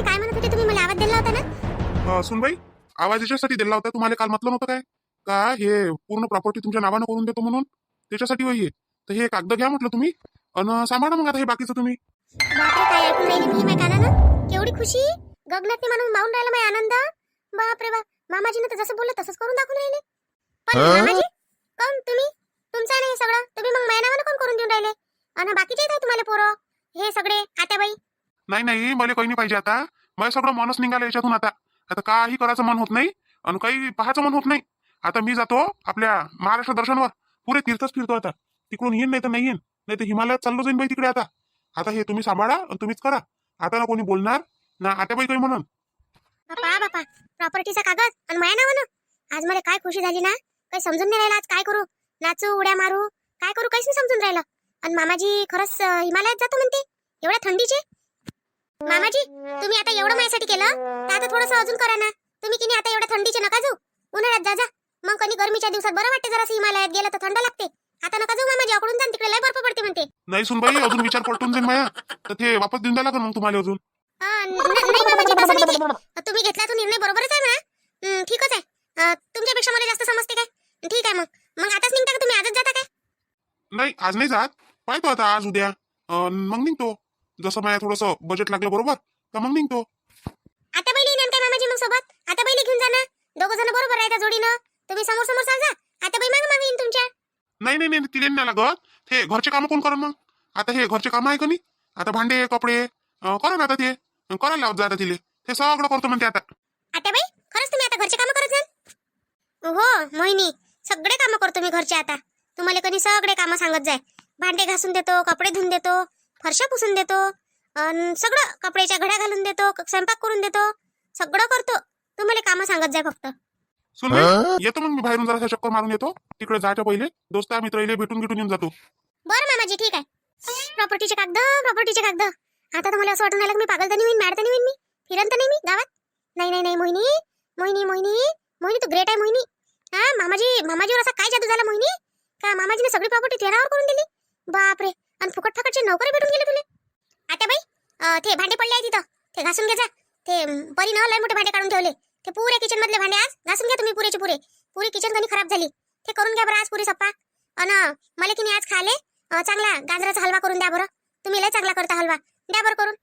मामाजी काय म्हणत होते तुम्ही? मला आवाज दिला होता ना? सुनबाई आवाज याच्यासाठी दिला होता. तुम्हाला काल म्हटलं नव्हतं काय? का हे पूर्ण प्रॉपर्टी तुमच्या नावानं करून देतो म्हणून? त्याच्यासाठी वही आहे तर हे कागद घ्या म्हटलं तुम्ही. आणि सांभाळा मग आता हे बाकीचं तुम्ही. काय ऐकून राहिली मी माझ्या कानानं? केवढी खुशी? गगनात म्हणून माऊन राहिला माझा आनंद? बापरे बाप मामाजीनं तर जसं बोललं तसंच करून दाखवून राहिले. पण? मामाजी कोण तुम्ही? तुमचं आहे ना हे सगळं? तुम्ही मग माझ्या नावानं कोण करून देऊन राहिले? आणि बाकीचे आहेत तुम्हाला पोरं? हे सगळे आत्याबाई नाही नाही मला काही नाही पाहिजे आता. मला सगळं मनच निघालं याच्यातून आता. आता काही करायचं मन होत नाही आणि काही पाहायचं मन होत नाही. आता मी जातो आपल्या महाराष्ट्र दर्शनवर. पुरे तीर्थच फिरतो आता. तिकडून येईन नाही तर नाही येईन. नाही तर हिमालयात चाललो जाईन बाई तिकडे आता. आता हे तुम्ही सांभाळा आणि तुम्हीच करा. आता ना कोणी बोलणार ना आता बाई काही म्हणून. बापा. बापा प्रॉपर्टीचा कागद आणि माझ्या नावानं. आज मला काय खुशी झाली ना? काही समजून नाही राहिलं आज काय करू? नाचू उड्या मारू काय करू? काहीच नाही समजून राहिलं. आणि मामाजी खरंच हिमालयात जातो म्हणते. एवढ्या थंडीचे? मामाजी तुम्ही आता एवढं माझ्यासाठी केलं? तर आता थोडंसं अजून करा ना. तुम्ही की नाही आता एवढ्या थंडीचे नका जाऊ. उन्हाळ्यात जा जा. मग कधी गरमीच्या दिवसात बरं वाटते जरा हिमालयात गेलं तर थंड लागते. आता नका जाऊ मामाजी अकडून जा तिकडे लय बर्फ पडते म्हणते. नाही सुनबाई अजून विचार पलटून जाईन माया. तर ते वापस देऊन द्यायला मग तुम्हाला अजून. हा, न- न- नाही मामाजी तसं नाही. ते. तुम्ही घेतला तो निर्णय बरोबरच आहे हं, ठीकच आहे. अं, तुमच्यापेक्षा मला जास्त समजते काय? ठीक आहे मग. मग आताच निघता का तुम्ही? आजच जाता काय? नाही आज नाही जात. पाहतो आता आज उद्या. अं, मग निघतो. जसं माझ्या थोडंसं बजेट लागलं बरोबर का मग निघतो. आता बैली नेन काय मामाजी मग सोबत? आता बैली घेऊन जा ना दोघं जण बरोबर आहे त्या जोडीनं? तुम्ही समोर समोर चाल जा आता बाई माग मागे येईन तुमच्या. नाही नाही नाही तिला नाही लागत. हे घरचे कामं कोण करा मग? आता हे घरचे कामं आहे का नाही? आता भांडे कपडे अं, करा ना आता ते. अं, करायला लावत जा आता तिले. ते सगळं करतो म्हणते आता. आता बाई खरंच तुम्ही आता घरचे कामं करत जाल हो मोहिनी सगळे कामं करतो मी घरचे आता. तुम्हाला कधी सगळे कामं सांगत जाय. भांडे घासून देतो कपडे धुवून देतो. फरशा पुसून देतो. अन सगळं कपड्याच्या घड्या घालून देतो क- स्वयंपाक करून देतो. सगळं करतो. तुम्हाला कामं सांगत जाय फक्त. सुन येतो मग मी बाहेरून जरा चक्कर मारून येतो. तिकडे जायच्या पहिले दोस्त मित्र येईल भेटून भेटून येऊन जातो. बरं मामाजी ठीक आहे. प्रॉपर्टीचे कागद प्रॉपर्टीचे कागद. आता तर मला असं वाटून राहिलं की मी पागल तर नाही होईन मॅड तर नाही होईन मी. फिरन तर नाही मी गावात. नाही नाही नाही मोहिनी. मोहिनी मोहिनी. मोहिनी तू ग्रेट आहे मोहिनी. हा मामाजी मामाजीवर असा काय जादू झाला मोहिनी? का मामाजीने सगळी प्रॉपर्टी तेरावर करून दिली? बापरे. आणि फुकट फकटचे नोकरी भेटून गेले तुले. आता बाई ते भांडे पडले आहे तिथं. ते घासून घे जा. ते अं, परी न लय मोठे भांडे काढून ठेवले. ते पुरे किचन मधले भांडे आज. घासून घ्या तुम्ही पुरेचे पुरे. पुरी किचन कधी खराब झाली. ते करून घ्या बरं आज पुरी सप्पा. अन मला की आज खाले. चांगला गाजराचा हलवा करून द्या बरं. तुम्ही लय चांगला करता हलवा. द्या बरं करून.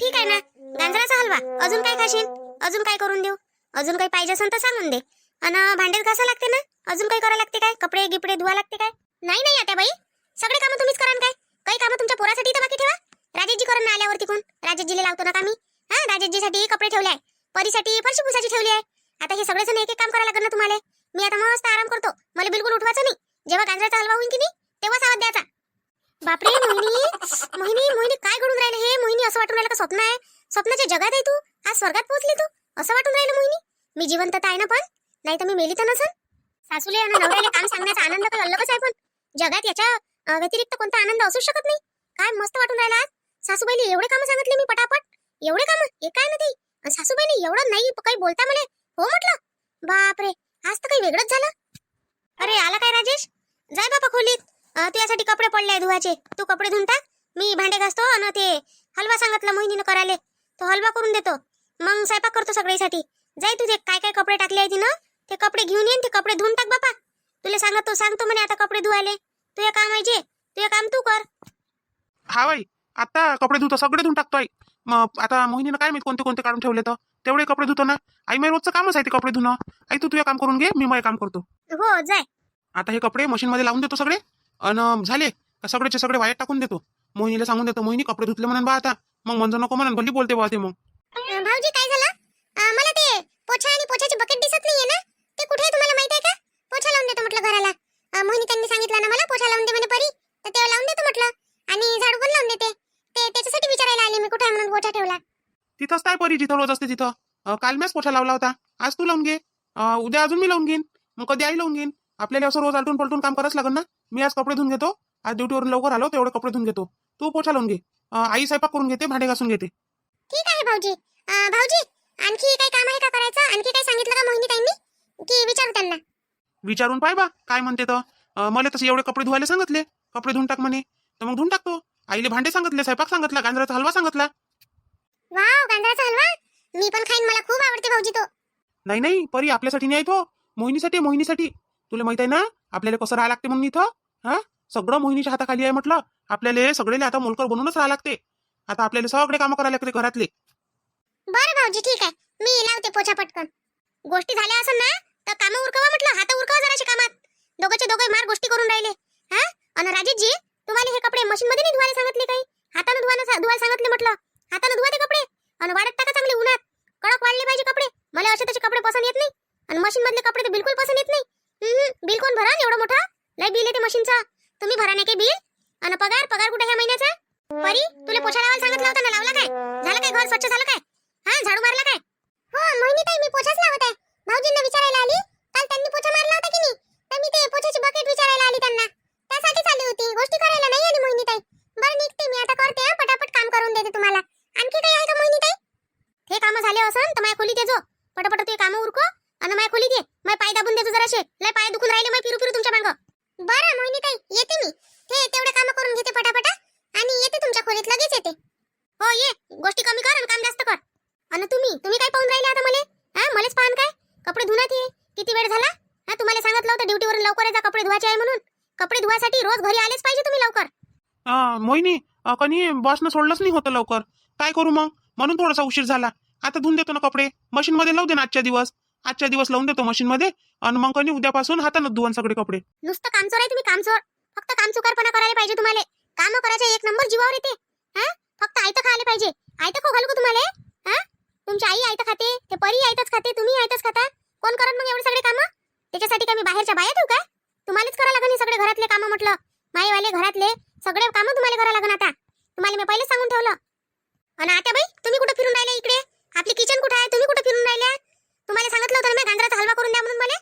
ठीक आहे ना. गाजराचा हलवा. अजून काय खाशील अजून काय करून देऊ? अजून काही पाहिजे असेल तर सांगून दे. अन भांडेच घासा लागते ना? अजून काही करायला लागते काय? कपडे गिपडे धुवा लागते काय? नाही नाही आता बाई. सगळे कामं तुम्हीच करा काय? काही कामं तुमच्या पोरासाठी तर बाकी ठेवा. राजेशजी करून ना आल्यावर तिकून राजेशजीला लावतो ना कामी हा राजेशजीसाठी कपडे ठेवले आहे. परीसाठी फरशी पुसाची ठेवली आहे. आता हे सगळेजण एक एक काम करायला लागणार तुम्हाला. मी आता मस्त आराम करतो. मला बिलकुल उठवायचं नाही. जेव्हा गांजराचा हलवा होईल की नाही तेव्हाच आवाज द्यायचा. बापरे मोहिनी. मोहिनी मोहिनी काय घडून राहिलं हे? मोहिनी असं वाटून राहिलं का स्वप्न आहे? स्वप्नाच्या जगात आहे तू. आज स्वर्गात पोहोचली तू. असं वाटून राहिलं मोहिनी? मी जिवंत तर आहे ना पण? नाही तर मी मेली तर नसन? सासूले आणि नवऱ्याला काम सांगण्याचा आनंद काही अलगच आहे पण. जगात याच्या व्यतिरिक्त कोणता आनंद असूच शकत नाही. काय मस्त वाटून राहिला आज. सासूबाईने एवढे कामं सांगितले मी पटापट. एवढे कामं? हे काय ना सासूबाईने एवढं नाही काही बोलता मला हो म्हटलं. बापरे. आज तर काही वेगळंच झालं. अरे आला काय राजेश? जाय बापा खोलीत. तुझ्यासाठी कपडे पडले धुवाचे. तू कपडे धुवून टाक मी भांडे घासतो आणि ते हलवा सांगितलं मोहिनीनं करायला. तो हलवा करून देतो. मग स्वयंपाक करतो सगळ्यासाठी जाय तुझे काय काय कपडे टाकले आहे तिनं ते कपडे घेऊन ये ते कपडे धुवून टाक बापा. तुला सांगतो सांगतो म्हणे आता कपडे धुवायले. तुझे काम आहे जे तुझे काम तू कर. हा बाई आता कपडे धुतो सगळे धुवून टाकतोय मग आता मोहिनीनं काय माहीत कोणते कोणते काढून ठेवले तर? तेवढे कपडे धुतो ना. आई मी रोजचं कामच आहे ते कपडे धुणं. आई तू तुझे काम करून घे मी माझे काम करतो. हो जाय. आता हे कपडे मशीन मध्ये लावून देतो सगळे. अन झाले. का सगळेचे सगळे वायर टाकून देतो. मोहिनीला सांगून देतो मोहिनी कपडे धुतले म्हणून बा आता. मग म्हणतो नको म्हणून भली बोलते बा ते मग. अं, भाऊजी काय झालं? अं, मला ते पोछा आणि पोछाची बकेट दिसत नाहीये ना? ते कुठे आहे तुम्हाला माहीत आहे का? पोछा लावून देतो म्हटलं घराला. अं, मोहिनी त्यांनी सांगितलं ना मला पोछा लावून दे म्हणे परी. तर तेव्हा लावून देतो म्हटलं. आणि झाडू पण लावून देते. ते त्याच्यासाठी विचारायला आले मी कुठे म्हणून पोछा ठेवला. तिथंच काय परी जिथं रोज असते तिथं? अं, काल मॅच पोछा लावला होता. आज तू लावून घे. अं, उद्या अजून मी लावून घेईन. मग कधी आई लावून घेईन? आपल्याला असं रोज आलटून पलटून काम करायच लागेल ना? मी आज कपडे धुवून घेतो. आज ड्युटीवरून लवकर आलो तेवढे कपडे धुवून घेतो. तू पोछा लावून घे. अं, आई स्वयंपाक करून घेते भांडे घासून घेते. ठीक आहे भाऊजी. अं, भाऊजी आणखी काही काम आहे का करायचं? आणखी काही सांगितलं का मोहिनी ताईंनी की विचारू त्यांना. विचारून पाय बा काय म्हणते तर मला तसे एवढे कपडे धुवायला सांगितले. कपडे धुवून टाक म्हणे. तर मग धुवून टाकतो. आईले भांडे सांगितले स्वयंपाक सांगितला गांजराचा हलवा सांगितला. वाव गांजराचा हलवा? मी पण खाईन मला खूप आवडते भाऊजी तो. नाही नाही परी आपल्यासाठी नाही तो. मोहिनीसाठी मोहिनीसाठी. तुला माहीत आहे ना आपल्याला कसं राहा लागते म्हणून इथं? हा? सगळं मोहिनीच्या हाताखाली आहे म्हटलं. आपल्याला सगळेले आता मोलकर बनवूनच राहा लागते. आता आपल्याला सगळे कामं करायला लागते घरातले. बरं भाऊजी ठीक आहे. मी लावते पोछा पटकन गोष्टी झाल्या असेल ना? तर काम उरकवा म्हटलं हात उरकवा जराशी कामात. दोघंचे दोघे मार गोष्टी करून राहिले. हा? आणि राजेशजी तुम्हाला हे कपडे मशीन मध्ये नाही धुवायला सांगितले काही? हाताने धुवायला धुवायला सांगितले म्हटलं. हाताने धुवा ते कपडे. आणि वाढत टाका चांगले उन्हात. कडक वाढले पाहिजे कपडे. मला असे तसे कपडे पसंत येत नाही. आणि मशीन मधले कपडे तर बिलकुल पसंत येत नाही. बिल कोण भरा एवढं मोठा? लय बिल येते मशीनचा. तुम्ही भरा नाही काही बिल? आणि पगार पगार कुठे ह्या महिन्याचा? परी तुला पोछा लावायला सांगितलं होतं ना लावला काय? झालं काय घर? स्वच्छ झालं काय? हा झाडू मारला काय? हो मोहिनी ताई मी पोछा लावत आहे भाऊजींना विचारायला आली काल त्यांनी पोछा मारला होता की नाही तर मी ते पोछाची बकेट विचारायला आली त्यांना त्यासाठीच आली होती गोष्टी करायला नाही आली मोहिनी ताई बरं निघते मी आता करते हा पटापट काम करून देते तुम्हाला आणखी काही आहे का मोहिनी ताई हे काम झाले असन तर माझ्या खोलीत ये जो पटापट ते काम उरको आणि माझ्या खोलीत ये माझे पाय दाबून देतो जराशे लय पाय दुखून राहिले मग फिरू फिरू तुमच्या मागं बरं मोहिनी ताई येते मी ते तेवढे काम करून घेते पटापट आणि येते तुमच्या खोलीत लगेच येते हो ये गोष्टी कमी कर आणि काम जास्त कर तुम्ही काय पाहून राहिले आता मले? हा मलेच पाहन काय? कपडे धुण्यात ये किती वेळ झाला? हा तुम्हाला सांगितलं होतं ड्युटीवरून लवकर येता कपडे धुवायचे आहे म्हणून. कपडे धुवासाठी रोज घरी आलेच पाहिजे तुम्ही लवकर. अं, मोहिनी कनी बसनं सोडलंच नाही होतं लवकर. काय करू मग? म्हणून थोडासा उशीर झाला. आता धुवून देतो ना कपडे. मशीन मध्ये लावू दे ना आजच्या दिवस. आजच्या दिवस लावून देतो मशीन मध्ये आणि मग कनी उद्यापासून हातानं धुवन सगळे कपडे. नुसतं कामचोर आहे तुम्ही कामचोर. फक्त कामचुकारपणा करायला पाहिजे तुम्हाला. काम करायचे एक नंबर जीवावर येते. हा? फक्त आयतं खायला पाहिजे. आयतं खाऊ घालू का तुम्हाला? हा? तुमची आई आयत खाते ते परी आयतच खाते तुम्ही आयतच खाता. कोण करत मग एवढे सगळे कामं? त्याच्यासाठी का मी बाहेरच्या बाया ठेवू का? तुम्हालाच करा लागन हे सगळे घरातले कामं म्हटलं. माईवाले घरातले सगळे कामं तुम्हाला करा लागन आता. तुम्हाला मी पहिलेच सांगून ठेवलं. आणि आता बाई तुम्ही कुठे फिरून राहिले इकडे? आपली किचन कुठे आहे? तुम्ही कुठे फिरून राहिल्या? तुम्हाला सांगितलं होतं मी गांजराचा हलवा करून द्या म्हणून मला.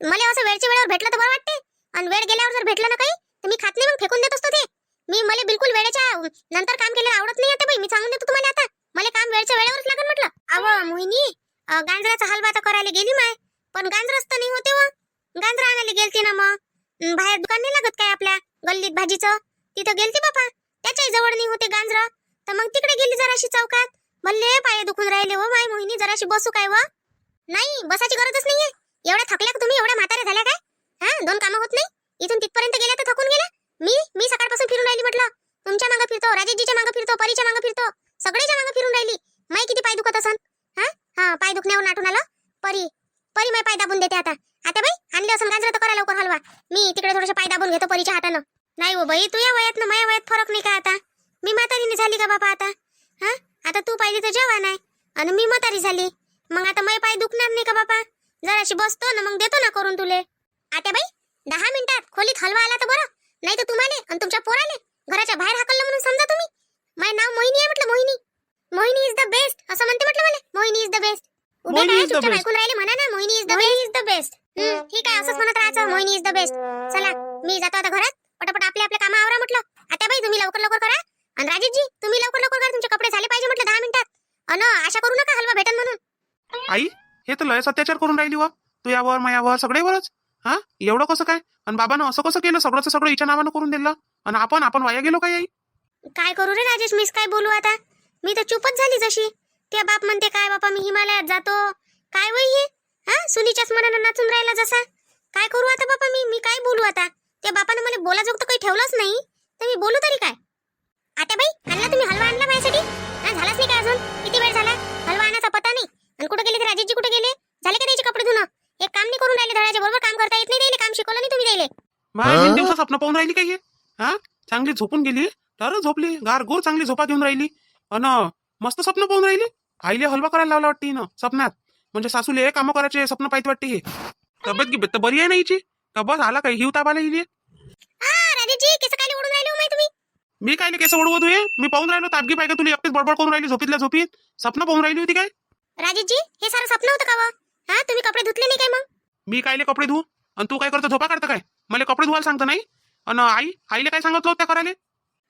मला असं वेळच्या वेळेवर भेटलं तर बरं वाटते. आणि वेळ गेल्यावर जर भेटलं ना काही तर मी खात नाही मग फेकून देत असतो ते. मी मला बिलकुल वेळेच्या नंतर काम केलेलं आवडत नाही आता बाई. मी सांगून देतो तुम्हाला आता. मला काम वेळच्या वेळेवरच लागेल म्हटलं. अव मोहिनी गांजराचा हलवा तर करायला गेली माय. पण गांजरच तर नाही होते व गांजर आणायला गेलती ना मग. बाहेर दुकान नाही लागत काय आपल्या गल्लीत भाजीचं? तिथं गेलती बापा. त्याच्याही जवळ नाही होते गांजर. तर मग तिकडे गेली जराशी चौकात. भल्ले पाय दुखून राहिले हो माय मोहिनी जराशी बसू काय व? नाही बसाची गरजच नाहीये. एवढ्या थकल्या का तुम्ही? एवढ्या म्हाताऱ्या झाल्या काय? हा दोन कामं होत नाही? इथून तिथपर्यंत गेल्या तर थकून गेल्या? मी मी सकाळपासून फिरून राहिली म्हटलं. तुमच्या मागं फिरतो राजेशजीच्या मागं फिरतो परीच्या मागे फिरतो. सगळेच्या मागं फिरून राहिली. माई किती पाय दुखत असन? हा? हा पाय दुखण्यावर नाटून आलं. परी परी माय पाय दाबून देते आता. आता बाई आणले असं गाजरं तर करा लवकर हलवा. मी तिकडे थोडेसे पाय दाबून घेतो परीच्या हातानं. नाही हो बाई तुझ्या वयात ना माझ्या वयात फरक नाही का आता? मी म्हातारीने झाली का बापा आता? हा? आता तू पाहिली तर जेव्हा नाही. आणि मी म्हातारी झाली. मग आता माय पाय दुखणार नाही का बापा? जराशी बसतो ना मग देतो ना करून तुले. आता बाई दहा मिनिटात खोलीत हलवा आला तर बरं. नाही तर तुम्हाला आणि तुमच्या पोराले. घराच्या बाहेर हाकललं म्हणून समजा तुम्ही. माझे नाव मोहिनी आहे म्हटलं Mohini. Mohini is the best असं म्हणते म्हटलं मला. मोहिनी इज द बेस्ट उभे मोहिनी काय is the चुपचाप best. ऐकून राहिले म्हणा ना Mohini is the best is the best ठीक आहे असंच म्हणत राहायचं मोहिनी इज द बेस्ट चला मी जातो आता घरात. पटापट आपले आपले काम आवरा म्हटलं. आता बाई तुम्ही लवकर लवकर करा. आणि राजेशजी तुम्ही लवकर लवकर करा तुमचे कपडे झाले पाहिजे म्हटलं दहा मिनिटात. अन आशा करू नका हलवा भेटन म्हणून. आई हे तर लयच अत्याचार करून राहिली व. तू यावर मायावर सगळेवरच. हा? एवढं कसं काय? आणि बाबानं असं कसं केलं? सगळंच सगळं हिच्या नावानं करून दिलं. आणि आपण आपण वाया गेलो काय आई? काय करू रे राजेश मीच काय बोलू आता? मी तर चुपच झाली जशी. त्या बाप म्हणते काय बापा मी हिमालयात जातो. काय वय हे? हा? सुनीच्याच मनानं नाचून राहिला जसा? काय करू आता बापा मी? मी काय बोलू आता? त्या बापानं मला बोलाजोग तर काही ठेवलंच नाही. तर मी बोलू तरी काय? आता बाई आणला तुम्ही हलवा आणला माझ्यासाठी? हा झालाच नाही काय अजून? किती वेळ झाला? हलवा आणायचा पता नाही. आणि कुठे गेले ते राजेशजी कुठे गेले? झाले का त्याचे कपडे धुणं? एक काम नाही करून राहिले धडाच्या बरोबर काम करता येत नाही काम शिकवलं नाही तुम्ही राहिले माझ्या दिवसात स्वप्न पाहून राहिली काय हे? हा? चांगली झोपून गेली? तर झोपली. गार गोर चांगली झोपा देऊन राहिली. अन मस्त स्वप्न पाहून राहिली. आईले हलवा करायला लावला वाटते हिनं स्वप्नात. म्हणजे सासूले कामं करायचे स्वप्न पाहिजे वाटते हे. तब्येत गिब्येत तर बरी आहे ना हिची? का बस आला काय हिव ताप आला हिली हा हो मी काय केस ओढवत होय मी पाहून राहिलो तापगी पाहिजे तुला एकटीच बडबड करून राहिली झोपीतल्या झोपीत. स्वप्न पाहून राहिली होती काय? राजेशजी हे सारं स्वप्न होतं का? हा तुम्ही कपडे धुतले नाही काय मग? मी कायले कपडे धुवू? आणि तू काय करतो झोपा काढता काय? मला कपडे धुवायला सांगता नाही? आणि आई आईले काय सांगितलं होतं करायला?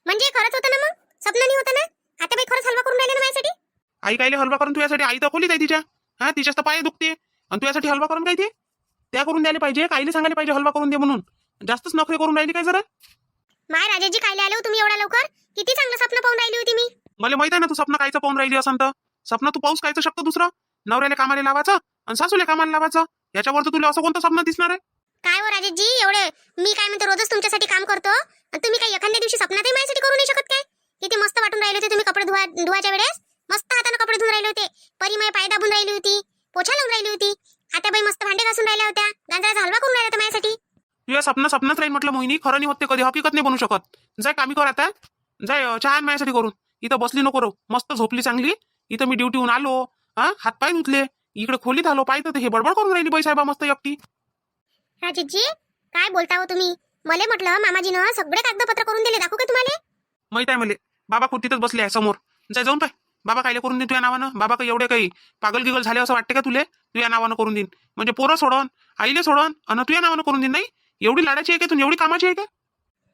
म्हणजे खरंच होतं ना मग? स्वप्न नाही होतं ना? आता बाई खरंच हलवा करून राहिले ना माझ्यासाठी? आई कायले हलवा करून तुझ्यासाठी? आई तर खोलीत आहे तिच्या. हा तिच्याच तर पाय दुखते आणि तुझ्यासाठी हलवा करून काय ते? त्या करून द्यायला पाहिजे. कायले सांगायला पाहिजे हलवा करून दे म्हणून. जास्तच नखरे करून राहिली काय जरा? माय राजेशजी कायले आले हो तुम्ही एवढ्या लवकर? किती चांगलं स्वप्न पाहून राहिली होती मी. मला माहीत आहे ना तू स्वप्न कायचं पाहून राहिली असं तर. स्वप्न तू पाऊस कायचं शकतो दुसरं? नवऱ्याला कामाला लावायचं आणि सासूला कामाला लावायचं? याच्यावर तर तुला असं कोणतं स्वप्न दिसणार आहे? काय हो राजेशजी? एवढे मी काय म्हणते रोजच तुमच्यासाठी काम करतो? आणि तुम्ही काय एखाद्या दिवशी स्वप्नातही माझ्यासाठी करू नाही शकत काय? किती मस्त वाटून राहिले होते तुम्ही कपडे धुवा धुवाच्या वेळेस. मस्त हाताने कपडे धुवून राहिले होते. परी माय पाय दाबून राहिली होती. पोछा लावून राहिली होती. आता बाई मस्त भांडे घासून राहिल्या होत्या. गांजराचा हलवा करून राहिला माझ्यासाठी. या स्वप्न स्वप्नच राहील म्हटलं मोहिनी. खरं नाही होत ते कधी. हकीकत नाही बनू शकत. जाय कामी कर आता. जाय चहा माझ्यासाठी करून. इथं बसली नको रो. मस्त झोपली चांगली. इथं मी ड्युटीहून आलो. हा हातपाय धुतले. इकडे खोलीत आलो. पाहिजे तर हे बडबड करून राहिली बाई साहेबा. मस्त एकटी. राजेशजी काय बोलता हो तुम्ही? मले म्हटलं मामाजीनं सगळे कागदपत्र करून दिले दाखवू का तुम्हाला? माहीत आहे मले. बाबा खुर्तीतच बसले आहे समोर. जाय जाऊन पाय. बाबा कायले करून देईन तुझ्या नावानं? बाबा काही एवढे काही पागल गिगल झाले असं वाटते का तुले? तुझ्या नावानं करून देईन. म्हणजे पोरं सोडन आईले सोडन आणि तुझ्या नावानं करून देईन नाही? एवढी लाडाची आहे का तू एवढी कामाची आहे का?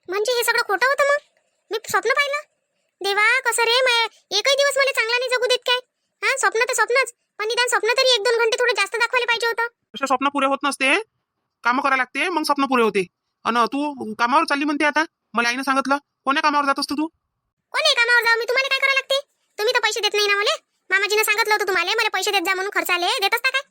म्हणजे हे सगळं खोटं होतं मग? मी स्वप्न पाहिलं. देवा कसं रे मै- एकही दिवस मला चांगला नाही जगू देत काय? हा स्वप्न तर स्वप्नच पण निदान स्वप्न तरी एक दोन घंटे थोडं जास्त दाखवायला पाहिजे होतं. स्वप्न पुरे होत नसते कामं करायला लागते मग स्वप्न पुरे होते. आणि तू कामावर चालली म्हणते आता? मला आईनं सांगितलं. कोण्या कामावर जात असतो तू? कोण कामावर जाऊ मी तुम्हाला काय करायला लागते? तुम्ही तर पैसे देत नाही ना मला. मामाजीनं सांगितलं होतं तुम्हाला मला पैसे देत जा म्हणून खर्च आले. देत असता काय?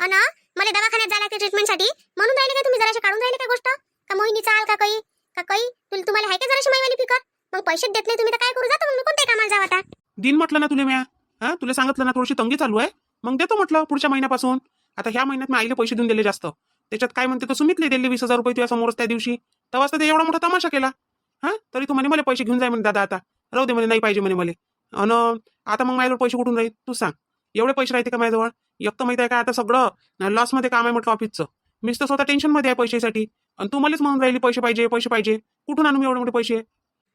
अन मला दवाखान्यात जायला लागते ट्रीटमेंटसाठी म्हणून राहिले का तुम्ही जराशे? काढून राहिले काय गोष्ट? का मोहिनी चाल का काही का काही तुला तुम्हाला आहे का जराशी माईवाली फिकर? मग पैसे देत नाही तुम्ही तर काय करू? जाता मग कोणत्या कामाला जाऊ आता? दिन म्हटलं ना तुला म्या. हा? तुला सांगितलं ना थोडीशी तंगी चालू आहे. मग देतो म्हटलं पुढच्या महिन्यापासून. आता ह्या महिन्यात मी आईला पैसे देऊन दिले जास्त. त्याच्यात काय म्हणते तर सुमितले दिले वीस हजार रुपये तुझ्या समोरच त्या दिवशी? तेव्हा तर ते एवढा मोठा तमाशा केला. हा? तरी तू म्हणे मला पैसे घेऊन जाय म्हणे दादा आता. राहू दे म्हणे नाही पाहिजे म्हणे मला. अन आता मग माझ्याजवळ पैसे कुठून राहील? तू सांग. एवढे पैसे राहते का माझ्याजवळ? एक तर माहिती आहे का आता सगळं? लॉसमध्ये काम आहे म्हटलं ऑफिसचं मीच तर स्वतः टेन्शनमध्ये आहे पैशासाठी. आणि तू मलाच म्हणून राहिली पैसे पाहिजे पैसे पाहिजे. कुठून आणू मी एवढे मोठे पैसे?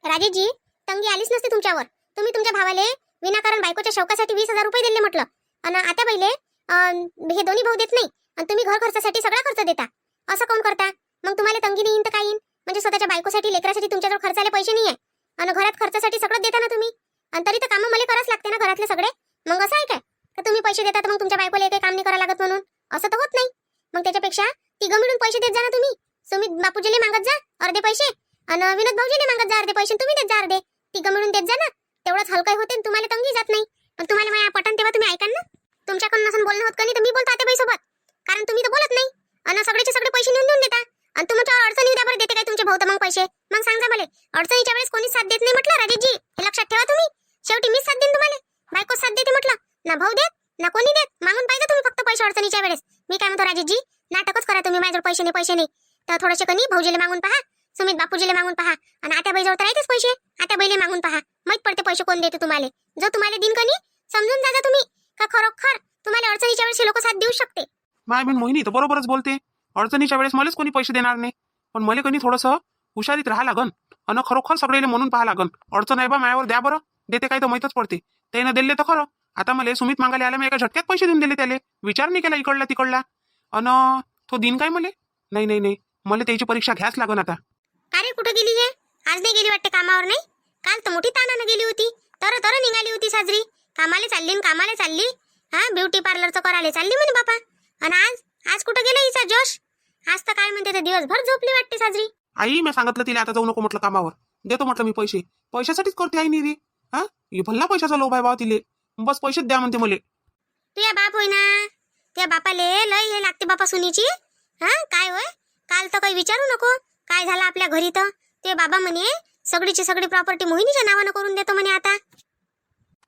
राजेशजी तंगी आलीच नसते तुमच्यावर. तुम्ही तुमच्या भावाले विनाकारण बायकोच्या शौकासाठी वीस हजार रुपये दिले म्हटलं. आणि आता पहिले हे दोन्ही भाऊ देत नाही. आणि तुम्ही घर खर्चासाठी सगळा खर्च देता. असं कोण करता? मग तुम्हाला तंगी नाही येईन तर काय येईन? म्हणजे स्वतःच्या बायकोसाठी लेकरासाठी तुमच्याजवळ खर्चाला पैसे नाही आहे आणि घरात खर्चासाठी सगळं देता ना तुम्ही? आणि तरी तर कामं मला करावंच लागते ना घरातले सगळे. मग असं आहे काय? का तुम्ही पैसे देता तर मग तुमच्या बायकोला काही काम नाही करावं लागत म्हणून? असं तर होत नाही. मग त्याच्यापेक्षा तिघं मिळून पैसे देत जा ना तुम्ही. सुमित बापूजीले मागत जा अर्धे पैसे. आणि विनोद भाऊजीले मागत जा अर्धे पैसे. तुम्ही देत जा अर्धे. तिघं मिळून देत जा ना. तेवढंच हलकं होते तुम्हाला तंगी जात नाही. पण तुम्हाला माझ्या पटन तेव्हा तुम्ही ऐका ना. तुमच्याकडून असं बोलणं होत का नाही तर मी बोलतो आता तुम्ही तर बोलत नाही. आणि सगळेचे सगळे पैसे नेऊन देऊन देता. आणि तुमच्या अडचणी उद्या बरं देते काय तुमचे भाऊ तर मग पैसे. मग सांगा मला. अडचणीच्या वेळेस कोणी साथ देत नाही म्हटलं राजेशजी? हे लक्षात ठेवा तुम्ही. शेवटी मीच साथ देईन तुम्हाला. बायको साथ देते म्हटलं. ना भाऊ देत ना कोणी देत. मागून पाहिजे तुम्ही फक्त पैसे अडचणीच्या वेळेस. मी काय म्हणतो राजेशजी? नाटकच करा तुम्ही माझ्यावर पैसे नाही पैसे नाही. तर थोडेसे कनी भाऊजीला मागून पहा सुमित बापूजीले मागून पहा. आणि आता बैजवळ तर राहतेच पैसे. आता बैले मागून पहा. माहीत पडते पैसे कोण देते तुम्हाला. जो तुम्हाला दिन कनी समजून जागा जा तुम्ही. का खरोखर तुम्हाला अडचणीच्या वेळेस लोक साथ देऊ शकते? माय बहीण मोहिनी तर बरोबरच बोलते. अडचणीच्या वेळेस मलाच कोणी पैसे देणार नाही. पण मला कोणी थोडंसं हुशारीत राहा लागन अन खरोखर सगळेले म्हणून पाहा लागन. अडचण आहे बा मायावर द्या बरं. देते काय तर माहीतच पडते. त्यानं दिले तर खरं. आता मला सुमित मागायला आला मी एका झटक्यात पैसे देऊन दिले त्याले. विचार नाही केला इकडला तिकडला. अन तो दिन काय मले? नाही नाही नाही. मला त्याची परीक्षा घ्याच लागन आता. अरे कुठं गेली हे? आज नाही गेली वाटते कामावर नाही? काल तर मोठी तानानं गेली होती. तर तर निघाली होती साजरी. कामाला चालली न कामाला चालली. हा ब्युटी पार्लरचं करायला चालली म्हणे बापा. आणि आज? आज कुठं गेलं हिचा जोश? आज तर काय म्हणते तर दिवसभर झोपली वाटते साजरी. आई मी सांगितलं तिला आता जाऊ नको म्हटलं कामावर. देतो म्हटलं मी पैसे. पैशासाठीच करते आई निरी हा? हे भल्ला पैशाचा लोभ आहे बा तिले. बस पैसेच द्या म्हणते मला. तुझ्या बाप होय ना? त्या बापाले लय हे लागते बापा सुनीची. हा? काय होय? काल तर काही विचारू नको. काय झालं आपल्या घरी तर? ते बाबा म्हणे सगळीची सगळी प्रॉपर्टी मोहिनीच्या नावानं करून देतो म्हणे आता.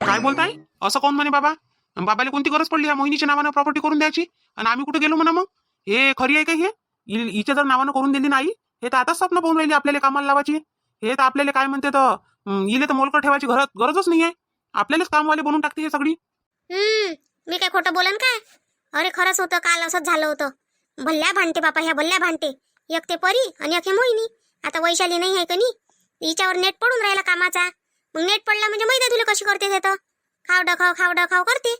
काय बोलताय? असं कोण म्हणे बाबा? बाबाला कोणती गरज पडली या मोहिनीच्या नावानं प्रॉपर्टी करून द्यायची? आणि आम्ही कुठे गेलो म्हणा मग? हे खरी आहे का हे? हिच्या जर नावानं करून दिली नाही हे तर आताच स्वप्न पाहून राहिली आपल्याला कामाला लावायची. हे तर आपल्याला काय म्हणते तर इले तर मोलकर ठेवायची घरात गरजच नाही आहे. आपल्यालाच कामवाले बनवून टाकते हे सगळी. हम्म मी काय खोटं बोलन काय अरे खरंच होतं काल असंच झालं होतं. भल्ल्या भांडते बापा ह्या भल्ल्या भांडते. एक ते परी आणि एक हे मोहिनी. आता वैशाली नाही आहे का नी? हिच्यावर नेट पडून राहिला कामाचा. मग नेट पडला म्हणजे माहिती आहे तुला कशी करते ते तर? खाव डखाव खाव डखाव करते.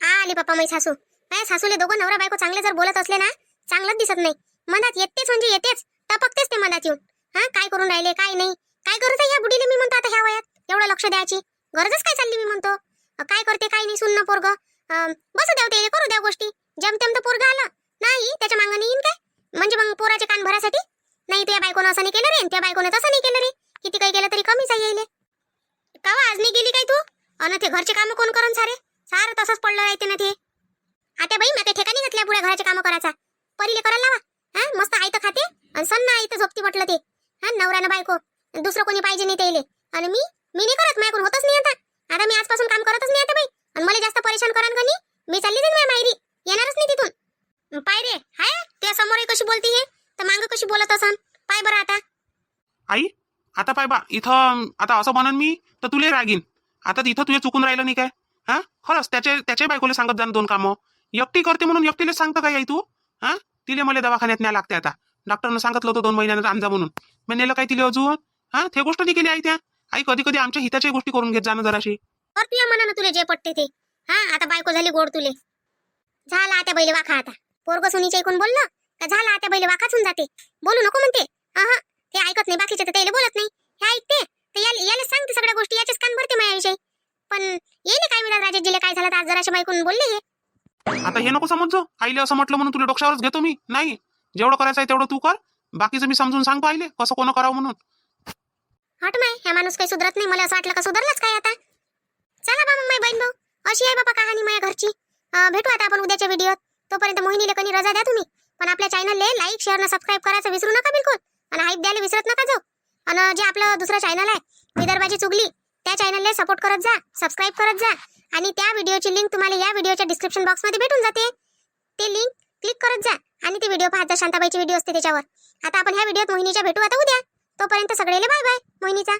आ आली बापा मै सासू माझ्या सासूले दोघं नवरा बायको चांगले जर बोलत असले ना चांगलंच दिसत नाही. मनात येतेच म्हणजे येतेच. टपकतेच ते मनात येऊन. हा काय करून राहिले काय नाही. काय गरज आहे ह्या बुडीले मी म्हणतो आता ह्या वयात? एवढं लक्ष द्यायची. गरजच काय चालली मी म्हणतो? काय करते काय नाही सुन्न पोरग. बसू द्याव हो ते करू द्या हो गोष्टी. जमतेम तर पोरग आलं. नाही त्याच्या मागणी येईन काय? म्हणजे मग पोराचे कान भरासाठी? नाही त्या बायकोनं असं नाही केलं रे त्या बायकोनं तसं नाही केलं रे. किती काही केलं तरी कमीच आहे यायले. का आज नाही गेली काय तू? अन ते घरचे कामं कोण करून सारे? सारं तसंच पडलं राहते ना ते. आता बाई मी ठिकाणी घेतल्या पुढे घराचे काम करायचा. परीले करायला लावा. हा मस्त आयतं खाते आणि सन्ना आईत झोपती म्हटलं ते. हा नवऱ्यानं बायको. दुसरं कोणी पाहिजे नाही त्याले. आणि मी मी नाही करत माझ्याकडून होतच नाही आता. आता मी आजपासून काम करतच नाही आता बाई. आणि मला जास्त परेशान करान का नाही. मी चालली जाईन माझ्या मायरी येणारच नाही तिथून. पाय रे. हाय त्या समोर कशी बोलती हे? तर मागं कशी बोलत असन? पाय बरं आता. आई आता पाय बा इथं आता असं म्हणन मी तर तुले रागीन. आता तिथं तुझे चुकून राहिलं नाही काय? हा? खरंच त्याचे त्याच्या बायकोला सांगत जाण दोन कामं. एकटी करते म्हणून एकटीला सांगतं काय आई तू? हा? तिले मला दवाखान्यात न्या लागते आता. डॉक्टरनं सांगितलं होतं दोन महिन्यानं आमजा म्हणून. मी नेलं काय तिले अजून? हा? ते गोष्ट नाही केली आई त्या. आई कधी कधी आमच्या हिताच्या गोष्टी करून घेत जाणं जराशी. और म्हणा मनानं तुले जे पटते ते. हा? आता बायको झाली गोड तुले. झाला आता बैल वाखा आता. पोरग सुनीच्या ऐकून बोललं? का झाला आता बैल वाखाच होऊन जाते? बोलू नको म्हणते. हा ते ऐकत नाही बाकीचे तर त्याला बोलत नाही. हे ऐकते तर याला सांगते सगळ्या गोष्टी याचेच कान भरते माझ्याविषयी. पण येईल काय मिळाल राजेशजीला? काय झालं तर आज जराशे बायकून बोलले हे? आता हे नको समजतो आईले असं म्हटलं म्हणून तुला डोक्यावरच घेतो मी. नाही. जेवढं करायचं आहे तेवढं तू कर. बाकीचं मी समजून सांगतो आईले कसं कोण करावं म्हणून. हट माय ह्या माणूस काही सुधरत नाही. मला असं वाटलं का सुधरलाच काय आता? चला बा मग माय बहीण भाऊ. अशी आहे बाबा कहाणी माझ्या घरची. भेटू आता आपण उद्याच्या व्हिडिओत. तोपर्यंत मोहिनीला कधी रजा द्या तुम्ही. पण आपल्या चॅनलले लाईक शेअर ना सबस्क्राईब करायचं विसरू नका बिलकुल. आणि हाईप द्यायला विसरत नका जाऊ. आणि जे आपलं दुसरं चॅनल आहे विदर्भाची चुगली त्या चॅनलला सपोर्ट करत जा सबस्क्राईब करत जा आणि त्या व्हिडिओची लिंक तुम्हाला या व्हिडिओच्या डिस्क्रिप्शन बॉक्समध्ये भेटून जाते. ते लिंक क्लिक करत जा आणि ते व्हिडिओ पाहत जा शांताबाईची व्हिडिओ असते त्याच्यावर. आता आपण ह्या व्हिडिओत मोहिनीच्या भेटू. आता उद्या. तोपर्यंत सगळेले बाय बाय मोहिनीचा.